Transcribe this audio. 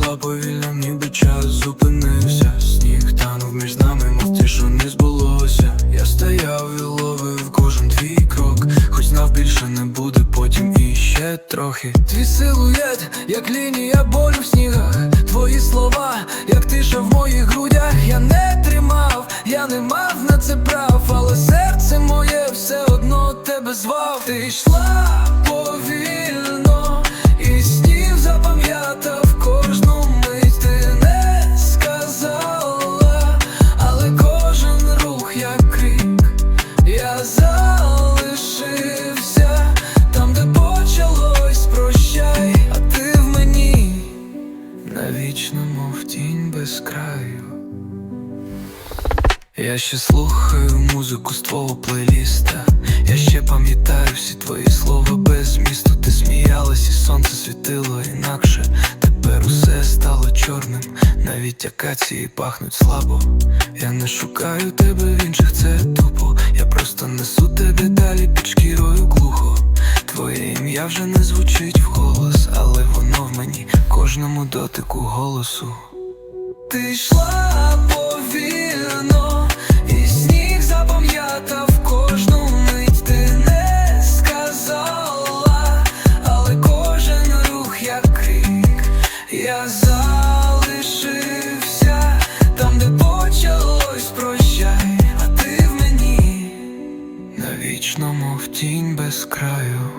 йшла повільно, ніби час зупинився. Сніг танув між нами, мов те, що не збулося. Я стояв і ловив кожен твій крок, хоч знав більше не буде потім і ще трохи. Твій силует, як лінія болю в снігах. Твої слова, як тиша в моїх грудях. Я не тримав, я не мав на це прав, але серце моє все одно тебе звав. Ти йшла навічно, мов тінь без краю. Я ще слухаю музику з твого плейліста. Я ще пам'ятаю всі твої слова без змісту. Ти сміялась і сонце світило інакше. Тепер усе стало чорним, навіть акації пахнуть слабо. Я не шукаю тебе в інших, це тупо. Я просто несу тебе далі під шкірою глухо. Твоє ім'я вже не звучить вголос, але кожному дотику голосу. Ти йшла повільно, і сніг запам'ятав кожну мить. Ти не сказала, але кожен рух як крик. Я залишився там, де почалось прощай, а ти в мені навічно, мов тінь без краю.